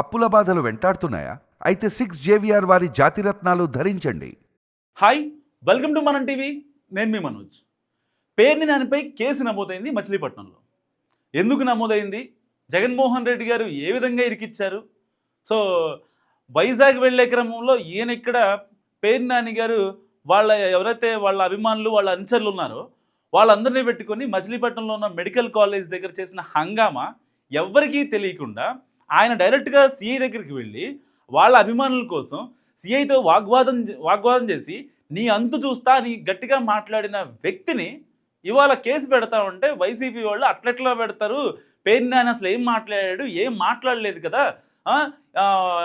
అప్పుల బాధలు వెంటాడుతున్నాయా? అయితే సిక్స్ జేవిఆర్ వారి జాతిరత్నాలు ధరించండి. Hi welcome to Manam TV నేను మీ మనోజ్. పేర్ని నానిపై కేసు నమోదైంది మచిలీపట్నంలో. ఎందుకు నమోదైంది? జగన్మోహన్ రెడ్డి గారు ఏ విధంగా ఇరికిచ్చారు? సో వైజాగ్ వెళ్ళే క్రమంలో ఈయన ఇక్కడ పేరు నాని గారు వాళ్ళ ఎవరైతే వాళ్ళ అభిమానులు వాళ్ళ అనుచరులు ఉన్నారో వాళ్ళందరినీ పెట్టుకొని మచిలీపట్నంలో ఉన్న మెడికల్ కాలేజ్ దగ్గర చేసిన హంగామా ఎవ్వరికీ తెలియకుండా ఆయన డైరెక్ట్గా సిఐ దగ్గరికి వెళ్ళి వాళ్ళ అభిమానుల కోసం సిఐతో వాగ్వాదం వాగ్వాదం చేసి నీ అంతు చూస్తా నీ గట్టిగా మాట్లాడిన వ్యక్తిని ఇవాళ కేసు పెడతా ఉంటే వైసీపీ వాళ్ళు అట్లెట్లా పెడతారు? పేరుని ఆయన అసలు ఏం మాట్లాడాడు? ఏం మాట్లాడలేదు కదా?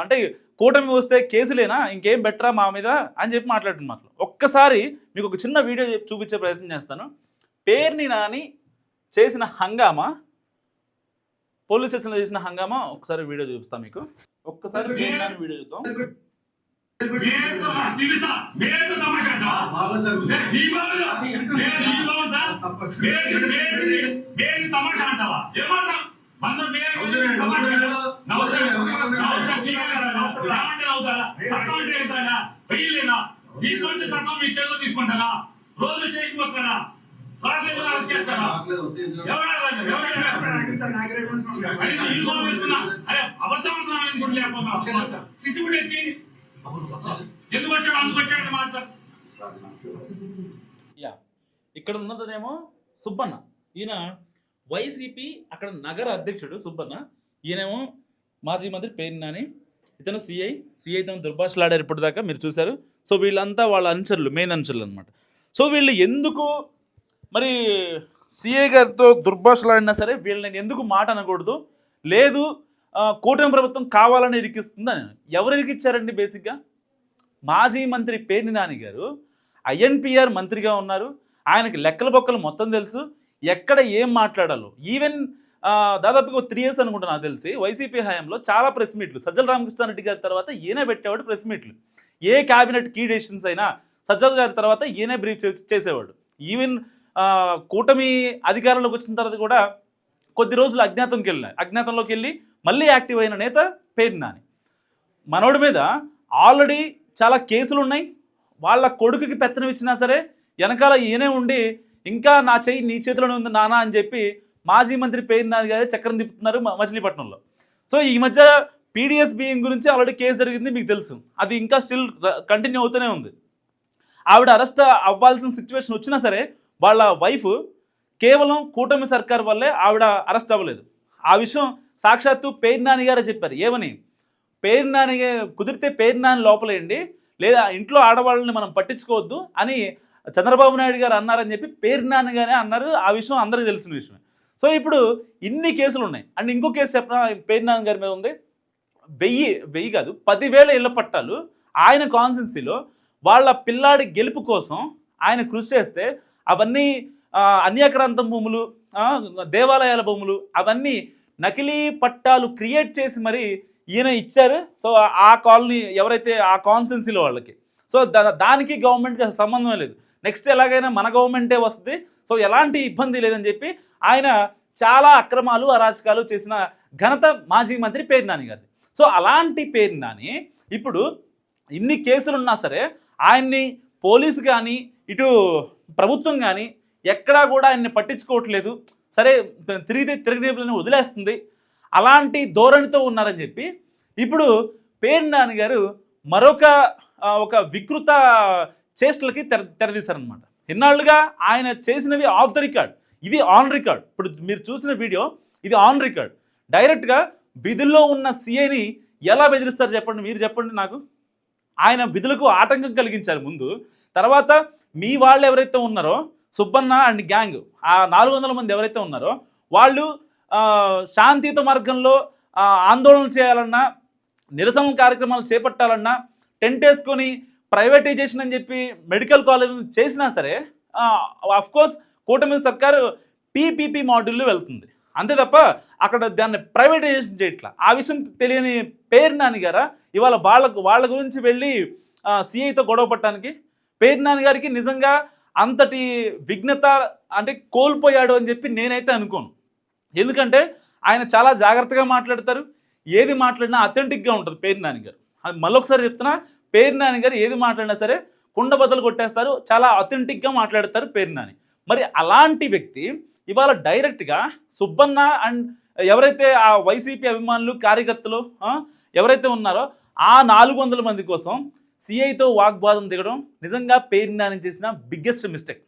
అంటే కూటమి వస్తే కేసులేనా? ఇంకేం బెటరా మా మీద? అని చెప్పి మాట్లాడుతున్నారు ఒక్కసారి మీకు ఒక చిన్న వీడియో చూపించే ప్రయత్నం చేస్తాను. పేర్ని నాని చేసిన హంగామా? పోలీస్ స్టేషన్లో చేసిన హంగామా ఒకసారి వీడియో చూపిస్తాం మీకు ఒక్కసారి వీడియో చూద్దాం తీసుకుంటారా రోజు చేసి చేస్తారా అరే అబద్ధం అంటున్నాను లేకపోతే శిశువుడు ఎత్తి ఎందుకు వచ్చాడు అందుకు వచ్చాడు మాట్లాడు యా. ఇక్కడ ఉన్నదనేమో సుబ్బన్న. ఈయన వైసీపీ అక్కడ నగర అధ్యక్షుడు సుబ్బన్న. ఈయనేమో మాజీ మంత్రి పేరు నాని. ఇతను సిఐ సిఐతో దుర్భాషలాడారు ఇప్పటిదాకా మీరు చూశారు. సో వీళ్ళంతా వాళ్ళ అనుచరులు మెయిన్ అనుచరులు అనమాట సో వీళ్ళు ఎందుకు మరి సిఏ గారితో దుర్భాషలాడినా సరే వీళ్ళని ఎందుకు మాట అనకూడదు? లేదు కూటమి ప్రభుత్వం కావాలని ఇరికిస్తుందని ఎవరు ఇరికిచ్చారండి బేసిక్గా? మాజీ మంత్రి పేర్ని నాని గారు ఐఎన్పిఆర్ మంత్రిగా ఉన్నారు. ఆయనకి లెక్కల బొక్కలు మొత్తం తెలుసు. ఎక్కడ ఏం మాట్లాడాలో. ఈవెన్ దాదాపుగా త్రీ ఇయర్స్ అనుకుంటా నాకు తెలిసి వైసీపీ హయాంలో చాలా ప్రెస్ మీట్లు. సజ్జల రామకృష్ణారెడ్డి గారి తర్వాత ఈయనే పెట్టేవాడు ప్రెస్ మీట్లు. ఏ క్యాబినెట్ కీ డెసిషన్స్ అయినా సజ్జల గారి తర్వాత ఈయనే బ్రీఫ్ చేసేవాడు. ఈవెన్ కూటమి అధికారంలోకి వచ్చిన తర్వాత కూడా కొద్ది రోజులు అజ్ఞాతంకి వెళ్ళిన. అజ్ఞాతంలోకి వెళ్ళి మళ్ళీ యాక్టివ్ అయిన నేత పేరు నాని. మనోడి మీద ఆల్రెడీ చాలా కేసులు ఉన్నాయి. వాళ్ళ కొడుకుకి పెత్తనం ఇచ్చినా సరే వెనకాల ఈయనే ఉండి ఇంకా నా చెయ్యి నీ చేతిలోనే ఉంది నానా అని చెప్పి మాజీ మంత్రి పేరు నాని గారే చక్రం తిప్పుతున్నారు మచిలీపట్నంలో. సో ఈ మధ్య పీడిఎస్ బియ్యం గురించి ఆల్రెడీ కేసు జరిగింది మీకు తెలుసు. అది ఇంకా స్టిల్ కంటిన్యూ అవుతూనే ఉంది. ఆవిడ అరెస్ట్ అవ్వాల్సిన సిచ్యువేషన్ వచ్చినా సరే వాళ్ళ వైఫ్ కేవలం కూటమి సర్కార్ వల్లే ఆవిడ అరెస్ట్ అవ్వలేదు. ఆ విషయం సాక్షాత్తు పేరు నాని గారే చెప్పారు. ఏమని? పేరు నాని కుదిరితే పేరు నాని లోపలేయండి లేదా ఇంట్లో ఆడవాళ్ళని మనం పట్టించుకోవద్దు అని చంద్రబాబు నాయుడు గారు అన్నారని చెప్పి పేరు నాన్నగానే అన్నారు. ఆ విషయం అందరికీ తెలిసిన విషయమే సో ఇప్పుడు ఇన్ని కేసులు ఉన్నాయి. అండ్ ఇంకో కేసు చెప్పిన? పేరు నాన్న గారి మీద ఉంది. వెయ్యి వెయ్యి కాదు పదివేల ఇళ్ళ పట్టాలు. ఆయన కాన్సెన్సీలో వాళ్ళ పిల్లాడి గెలుపు కోసం ఆయన కృషి చేస్తే అవన్నీ ఆ, భూములు దేవాలయాల భూములు అవన్నీ నకిలీ పట్టాలు క్రియేట్ చేసి మరి ఈయన ఇచ్చారు. సో ఆ కాలనీ ఎవరైతే ఆ కాన్సెన్సీలో వాళ్ళకి. సో దా- దానికి గవర్నమెంట్కి సంబంధం లేదు. నెక్స్ట్ ఎలాగైనా మన గవర్నమెంటే వస్తుంది. సో ఎలాంటి ఇబ్బంది లేదని చెప్పి ఆయన చాలా అక్రమాలు అరాచకాలు చేసిన ఘనత మాజీ మంత్రి పేరు నాని గారిది. సో అలాంటి పేరు నాని ఇప్పుడు ఇన్ని కేసులున్నా సరే ఆయన్ని పోలీసు కానీ ఇటు ప్రభుత్వం కానీ ఎక్కడా కూడా ఆయన్ని పట్టించుకోవట్లేదు. సరే తిరిగితే తిరగని వదిలేస్తుంది. అలాంటి ధోరణితో ఉన్నారని చెప్పి ఇప్పుడు పేరు నాని గారు మరొక ఒక వికృత చేష్టలకి తెర తెరదీశారనమాట ఇన్నాళ్ళుగా ఆయన చేసినవి ఆఫ్ ద రికార్డ్. ఇది ఆన్ రికార్డ్. ఇప్పుడు మీరు చూసిన వీడియో ఇది ఆన్ రికార్డ్. డైరెక్ట్గా విధుల్లో ఉన్న సీఐని ఎలా బెదిరిస్తారు చెప్పండి? మీరు చెప్పండి నాకు. ఆయన విధులకు ఆటంకం కలిగించారు ముందు. తర్వాత మీ వాళ్ళు ఎవరైతే ఉన్నారో సుబ్బన్న అండ్ గ్యాంగ్ ఆ నాలుగు వందల మంది ఎవరైతే ఉన్నారో వాళ్ళు శాంతియుత మార్గంలో ఆందోళనలు ఆందోళన చేయాలన్నా నిరసన కార్యక్రమాలు చేపట్టాలన్నా టెంట్ వేసుకొని ప్రైవేటైజేషన్ అని చెప్పి మెడికల్ కాలేజ్ చేసినా సరే కోర్స్ కూటమి సర్కారు పీపీపీ మాడ్యూల్లో వెళ్తుంది. అంతే తప్ప అక్కడ దాన్ని ప్రైవేటైజేషన్ చేయట్లా. ఆ విషయం తెలియని పేరు నాని గారా ఇవాళ వాళ్ళ వాళ్ళ గురించి వెళ్ళి సిఐతో గొడవ పట్టడానికి పేరు నాని గారికి నిజంగా అంతటి విఘ్నత అంటే కోల్పోయాడు అని చెప్పి నేనైతే అనుకోను. ఎందుకంటే ఆయన చాలా జాగ్రత్తగా మాట్లాడతారు. ఏది మాట్లాడినా అథెంటిక్గా ఉంటుంది పేరు నాని గారు అది మళ్ళొకసారి చెప్తున్నా పేరు నాని గారు ఏది మాట్లాడినా సరే కుండ బద్దలు కొట్టేస్తారు చాలా అథెంటిక్గా మాట్లాడతారు పేరు నాని. మరి అలాంటి వ్యక్తి ఇవాళ డైరెక్ట్గా సుబ్బన్న అండ్ ఎవరైతే ఆ వైసీపీ అభిమానులు కార్యకర్తలు ఎవరైతే ఉన్నారో ఆ నాలుగు వందల మంది కోసం సిఐతో వాగ్వాదం దిగడం నిజంగా పేరు నాని చేసిన బిగ్గెస్ట్ మిస్టేక్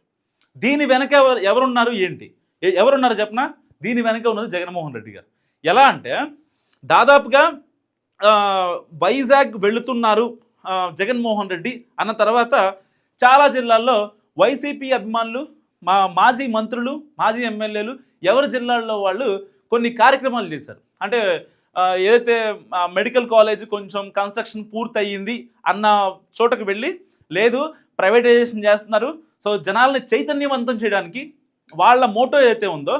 దీని వెనక ఎవరు- ఎవరున్నారు ఏంటి? ఎవరున్నారు చెప్పనా? దీని వెనక ఉన్నది జగన్మోహన్ రెడ్డి గారు. ఎలా అంటే దాదాపుగా వైజాగ్ వెళుతున్నారు జగన్మోహన్ రెడ్డి అన్న తర్వాత చాలా జిల్లాల్లో వైసీపీ అభిమానులు మా మాజీ మంత్రులు మాజీ ఎమ్మెల్యేలు ఎవరి జిల్లాల్లో వాళ్ళు కొన్ని కార్యక్రమాలు చేశారు. అంటే ఏదైతే మెడికల్ కాలేజ్ కొంచెం కన్స్ట్రక్షన్ పూర్తయింది అన్న చోటకు వెళ్ళి లేదు ప్రైవేటైజేషన్ చేస్తున్నారు. సో జనాల్ని చైతన్యవంతం చేయడానికి వాళ్ళ మోటో ఏదైతే ఉందో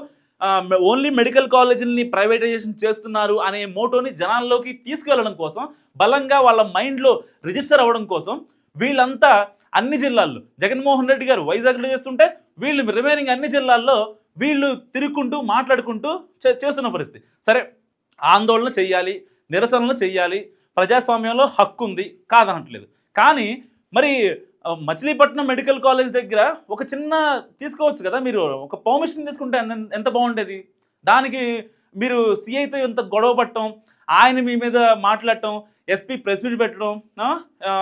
ఓన్లీ మెడికల్ కాలేజీలని ప్రైవేటైజేషన్ చేస్తున్నారు అనే మోటోని జనాల్లోకి తీసుకెళ్ళడం కోసం బలంగా వాళ్ళ మైండ్లో రిజిస్టర్ అవ్వడం కోసం వీళ్ళంతా అన్ని జిల్లాల్లో జగన్మోహన్ రెడ్డి గారు వైజాగ్లో చేస్తుంటే వీళ్ళు రిమైనింగ్ అన్ని జిల్లాల్లో వీళ్ళు తిరుక్కుంటూ మాట్లాడుకుంటూ చే- చేస్తున్న పరిస్థితి. సరే ఆందోళన చేయాలి నిరసనలు చేయాలి ప్రజాస్వామ్యంలో హక్కు ఉంది కాదనట్లేదు. కానీ మరి మచిలీపట్నం మెడికల్ కాలేజ్ దగ్గర ఒక చిన్న తీసుకోవచ్చు కదా మీరు? ఒక పర్మిషన్ తీసుకుంటే ఎంత- ఎంత బాగుండేది? దానికి మీరు సిఐతో ఇంత గొడవ పట్టడం ఆయన మీ మీద మాట్లాడటం ఎస్పీ ప్రెస్ మీట్ పెట్టడం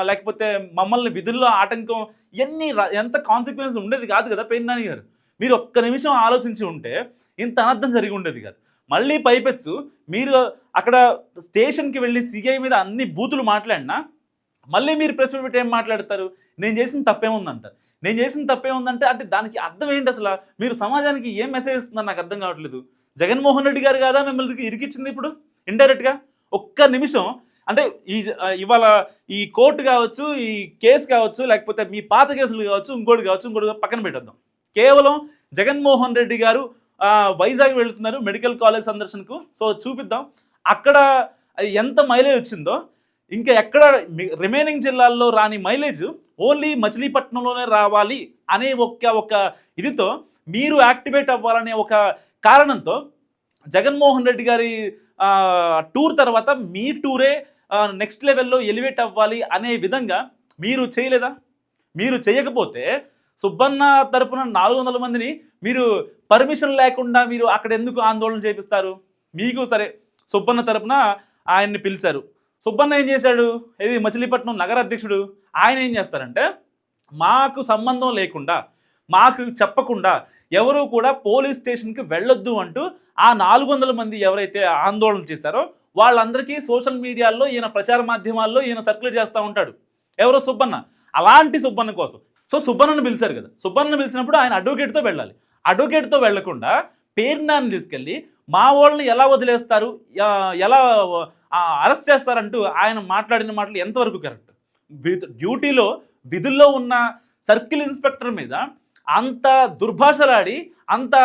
లేకపోతే మమ్మల్ని విధుల్లో ఆటంకం ఇవన్నీ ఎంత కాన్సిక్వెన్స్ ఉండేది కాదు కదా పెయిన్ గారు. మీరు ఒక్క నిమిషం ఆలోచించి ఉంటే ఇంత అనర్థం జరిగి ఉండేది కాదు. మళ్ళీ పైపెచ్చు. మీరు అక్కడ స్టేషన్కి వెళ్ళి సిఐ మీద అన్ని బూతులు మాట్లాడినా మళ్ళీ మీరు ప్రెస్ మీట్ ఏం మాట్లాడతారు? నేను చేసిన తప్పేముందంటారు నేను చేసిన తప్పేముందంటే అంటే దానికి అర్థం ఏంటి అసలు? మీరు సమాజానికి ఏం మెసేజ్ ఇస్తుందని నాకు అర్థం కావట్లేదు. జగన్మోహన్ రెడ్డి గారు కాదా మిమ్మల్ని ఇరికిచ్చింది ఇప్పుడు? ఇండైరెక్ట్గా ఒక్క నిమిషం. అంటే ఈ ఇవాళ ఈ కోర్టు కావచ్చు ఈ కేసు కావచ్చు లేకపోతే మీ పాత కేసులు కావచ్చు ఇంకోటి కావచ్చు ఇంకోటి పక్కన పెట్టేద్దాం. కేవలం జగన్మోహన్ రెడ్డి గారు వైజాగ్ వెళ్తున్నారు మెడికల్ కాలేజ్ సందర్శనకు. సో చూపిద్దాం. అక్కడ ఎంత మైలేజ్ వచ్చిందో. ఇంకా ఎక్కడ రిమైనింగ్ జిల్లాల్లో రాని మైలేజ్ ఓన్లీ మచిలీపట్నంలోనే రావాలి అనే ఒక ఒక ఇదితో మీరు యాక్టివేట్ అవ్వాలనే ఒక కారణంతో జగన్మోహన్ రెడ్డి గారి టూర్ తర్వాత మీ టూరే నెక్స్ట్ లెవెల్లో ఎలివేట్ అవ్వాలి అనే విధంగా మీరు చేయలేదా? మీరు చేయకపోతే సుబ్బన్న తరపున నాలుగు వందల మందిని మీరు పర్మిషన్ లేకుండా మీరు అక్కడ ఎందుకు ఆందోళన చేపిస్తారు? మీకు సరే సుబ్బన్న తరపున ఆయన్ని పిలిచారు. సుబ్బన్న ఏం చేశాడు? ఇది మచిలీపట్నం నగర అధ్యక్షుడు. ఆయన ఏం చేస్తారంటే మాకు సంబంధం లేకుండా మాకు చెప్పకుండా ఎవరు కూడా పోలీస్ స్టేషన్కి వెళ్ళొద్దు అంటూ ఆ నాలుగు వందల మంది ఎవరైతే ఆందోళన చేశారో వాళ్ళందరికీ సోషల్ మీడియాల్లో ఈయన ప్రచార మాధ్యమాల్లో ఈయన సర్క్యులేట్ చేస్తూ ఉంటాడు. ఎవరో సుబ్బన్న. అలాంటి సుబ్బన్న కోసం సో సుబ్బన్నను పిలిచారు కదా. సుబ్బన్నను పిలిచినప్పుడు ఆయన అడ్వకేట్తో వెళ్ళాలి. అడ్వకేట్తో వెళ్ళకుండా పేరునాన్ని తీసుకెళ్ళి మా వాళ్ళని ఎలా వదిలేస్తారు? ఎలా అరెస్ట్ చేస్తారంటూ ఆయన మాట్లాడిన మాటలు ఎంతవరకు కరెక్ట్? డ్యూటీలో విధుల్లో ఉన్న సర్కిల్ ఇన్స్పెక్టర్ మీద అంత దుర్భాషలాడి అంత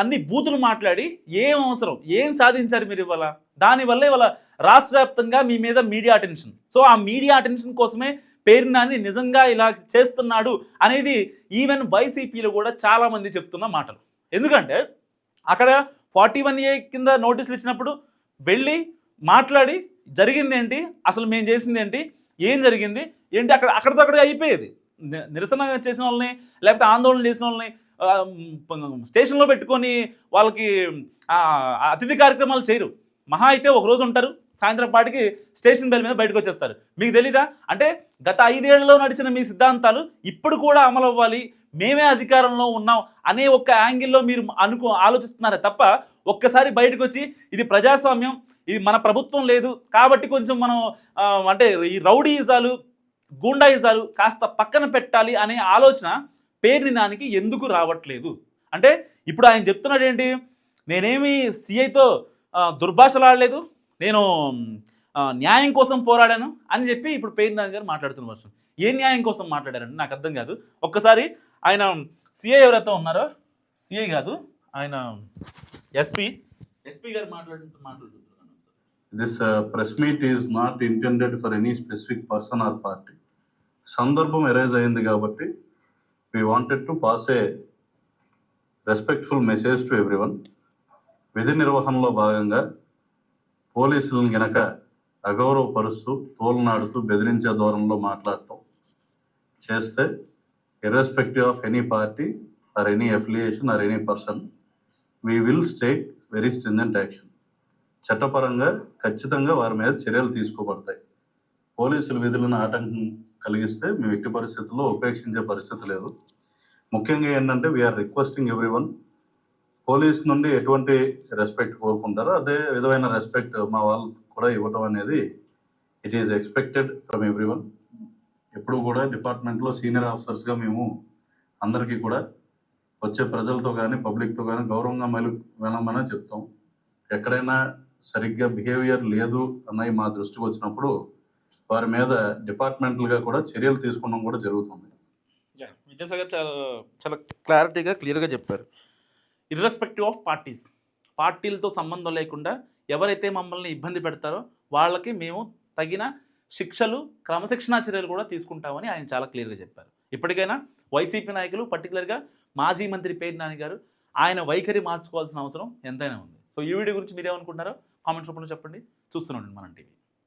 అన్ని బూతులు మాట్లాడి ఏం అవసరం? ఏం సాధించారు మీరు ఇవాళ? దానివల్ల ఇవాళ రాష్ట్ర వ్యాప్తంగా మీ మీద మీడియా అటెన్షన్. సో ఆ మీడియా అటెన్షన్ కోసమే పేరునాని నిజంగా ఇలా చేస్తున్నాడు అనేది ఈవెన్ వైసీపీలో కూడా చాలామంది చెప్తున్న మాటలు. ఎందుకంటే అక్కడ ఫార్టీ వన్ ఏ కింద నోటీసులు ఇచ్చినప్పుడు వెళ్ళి మాట్లాడి జరిగింది ఏంటి అసలు మేము చేసింది ఏంటి ఏం జరిగింది ఏంటి అక్కడ అక్కడితో అక్కడే అయిపోయేది. నిరసన చేసిన వాళ్ళని లేకపోతే ఆందోళన చేసిన వాళ్ళని స్టేషన్లో పెట్టుకొని వాళ్ళకి అతిథి కార్యక్రమాలు చేయరు. మహా అయితే ఒక రోజు ఉంటారు సాయంత్రం పాటికి స్టేషన్ బెల్ మీద బయటకు వచ్చేస్తారు. మీకు తెలీదా? అంటే గత ఐదేళ్ళలో నడిచిన మీ సిద్ధాంతాలు ఇప్పుడు కూడా అమలు అవ్వాలి. మేమే అధికారంలో ఉన్నాం అనే ఒక యాంగిల్లో మీరు అనుకో ఆలోచిస్తున్నారే తప్ప ఒక్కసారి బయటకు వచ్చి ఇది ప్రజాస్వామ్యం ఇది మన ప్రభుత్వం లేదు. కాబట్టి కొంచెం మనం అంటే ఈ రౌడీయిజాలు గూండాయిజాలు కాస్త పక్కన పెట్టాలి అనే ఆలోచన పేరుని నానికి ఎందుకు రావట్లేదు? అంటే ఇప్పుడు ఆయన చెప్తున్నాడు ఏంటి నేనేమి సిఐతో దుర్భాషలాడలేదు. నేను న్యాయం కోసం పోరాడాను అని చెప్పి ఇప్పుడు పేరు నాని గారు మాట్లాడుతున్న వర్షం. ఏ న్యాయం కోసం మాట్లాడారంటే నాకు అర్థం కాదు. ఒక్కసారి ఆయన సిఐ ఎవరైతే ఉన్నారో సిఐ కాదు ఆయన ఎస్పీ ఎస్పీ గారు మాట్లాడుతూ మాట్లాడుతున్నారు this press meet is not intended for any specific person or party సందర్భం ఎరేజ్ అయింది కాబట్టి we wanted to pass a respectful message to everyone విధి నిర్వహణలో భాగంగా పోలీసులను గనక అగౌరవపరుస్తూ తోలనాడుతూ బెదిరించే ధోరణిలో మాట్లాడటం చేస్తే irrespective of any party or any affiliation or any person we will take very stringent action చట్టపరంగా ఖచ్చితంగా వారి మీద చర్యలు తీసుకోబడతాయి. పోలీసులు విధులను ఆటంకం కలిగిస్తే మేము ఎట్టి పరిస్థితుల్లో ఉపేక్షించే పరిస్థితి లేదు. ముఖ్యంగా ఏంటంటే we are requesting everyone police నుండి ఎటువంటి రెస్పెక్ట్ కోరుకుంటారో అదే విధమైన రెస్పెక్ట్ మా వాళ్ళు కూడా ఇవ్వటం అనేది it is expected from everyone ఎప్పుడు కూడా డిపార్ట్మెంట్లో సీనియర్ ఆఫీసర్స్గా మేము అందరికీ కూడా వచ్చే ప్రజలతో కానీ పబ్లిక్తో కానీ గౌరవంగా మెలు వెళ్ళమనే చెప్తాం. ఎక్కడైనా సరిగ్గా బిహేవియర్ లేదు అన్నవి మా దృష్టికి వచ్చినప్పుడు వారి మీద డిపార్ట్మెంటల్గా కూడా చర్యలు తీసుకోవడం కూడా జరుగుతుంది. విద్యాసాగర్ చాలా చాలా క్లారిటీగా క్లియర్గా చెప్పారు. ఇర్రెస్పెక్టివ్ ఆఫ్ పార్టీస్ పార్టీలతో సంబంధం లేకుండా ఎవరైతే మమ్మల్ని ఇబ్బంది పెడతారో వాళ్ళకి మేము తగిన శిక్షలు క్రమశిక్షణా చర్యలు కూడా తీసుకుంటామని ఆయన చాలా క్లియర్గా చెప్పారు. ఇప్పటికైనా వైసీపీ నాయకులు పర్టికులర్గా మాజీ మంత్రి పేరు నాని గారు ఆయన వైఖరి మార్చుకోవాల్సిన అవసరం ఎంతైనా ఉంది. సో ఈ వీడియో గురించి మీరేమనుకుంటున్నారో కామెంట్స్ రూపంలో చెప్పండి. చూస్తూనే ఉండండి మనం టీవీ.